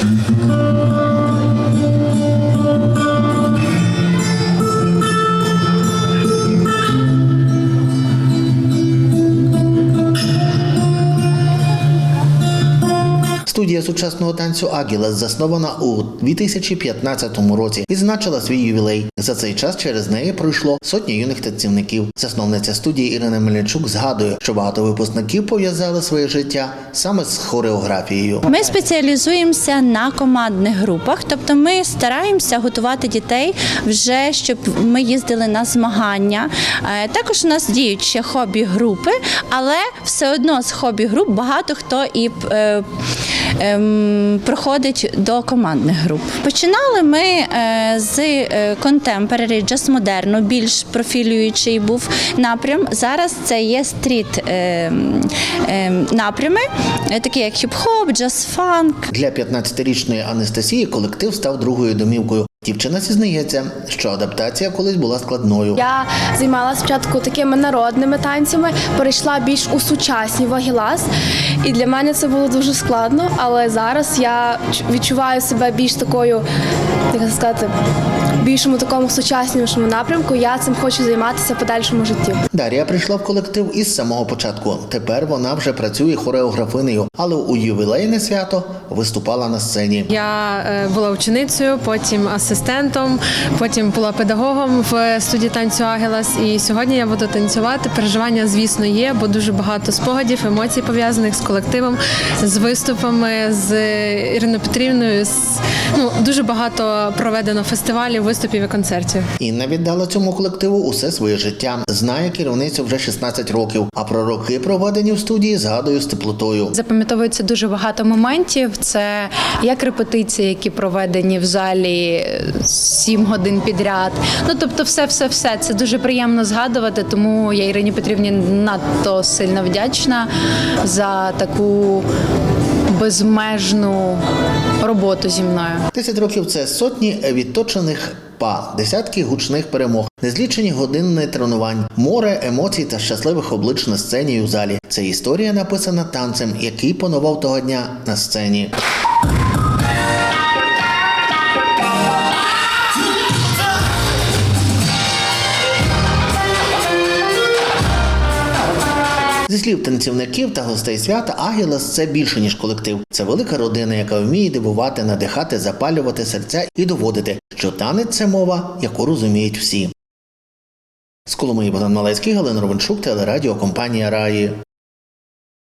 Mm-hmm. Студія сучасного танцю Агілес заснована у 2015 році. Відзначила свій ювілей. За цей час через неї пройшло сотні юних танцівників. Засновниця студії Ірина Мельничук згадує, що багато випускників пов'язали своє життя саме з хореографією. Ми спеціалізуємося на командних групах, тобто ми стараємося готувати дітей вже, щоб ми їздили на змагання. Е, Також у нас діють ще хобі-групи, але все одно з хобі-груп багато хто і е, проходить до командних груп. Починали ми е, з е, contemporary, джаз модерну, більш профілюючий був напрям. Зараз це є стріт е, е, напрями, е, такі як хіп-хоп, джаз-фанк. Для 15-річної Анастасії колектив став другою домівкою. Дівчина зізнається, що адаптація колись була складною. Я займалася спочатку такими народними танцями, перейшла більш у сучасні вагілас. І для мене це було дуже складно, але зараз я відчуваю себе більш такою, як це сказати, більшому такому сучаснішому напрямку. Я цим хочу займатися в подальшому житті. Дар'я прийшла в колектив із самого початку. Тепер вона вже працює хореографинею, але у ювілейне свято виступала на сцені. Я е, була ученицею, потім асистентом, потім була педагогом в студії танцю Агелас. І сьогодні я буду танцювати. Переживання, звісно, є, бо дуже багато спогадів, емоцій пов'язаних з колективом, з виступами, з Іриною Петрівною. З, ну, дуже багато проведено фестивалів, виступів і концертів. Інна віддала цьому колективу усе своє життя. Знає керівницю вже 16 років, а про роки, проведені в студії, згадую з теплотою. Запам'ятовується дуже багато моментів. Це як репетиції, які проведені в залі сім годин підряд. Ну тобто, все, все, все. Це дуже приємно згадувати. Тому я Ірині Петрівні надто сильно вдячна за таку безмежну роботу зі мною. 10 років це сотні відточених па, десятки гучних перемог, незлічені години тренувань, море емоцій та щасливих облич на сцені у залі. Це історія написана танцем, який панував того дня на сцені. Зі слів танцівників та гостей свята, Агілас це більше ніж колектив. Це велика родина, яка вміє дивувати, надихати, запалювати серця і доводити, що танець це мова, яку розуміють всі. З Коломиї Богдан Малайський, Галина Ровенчук, телерадіо компанія Раї.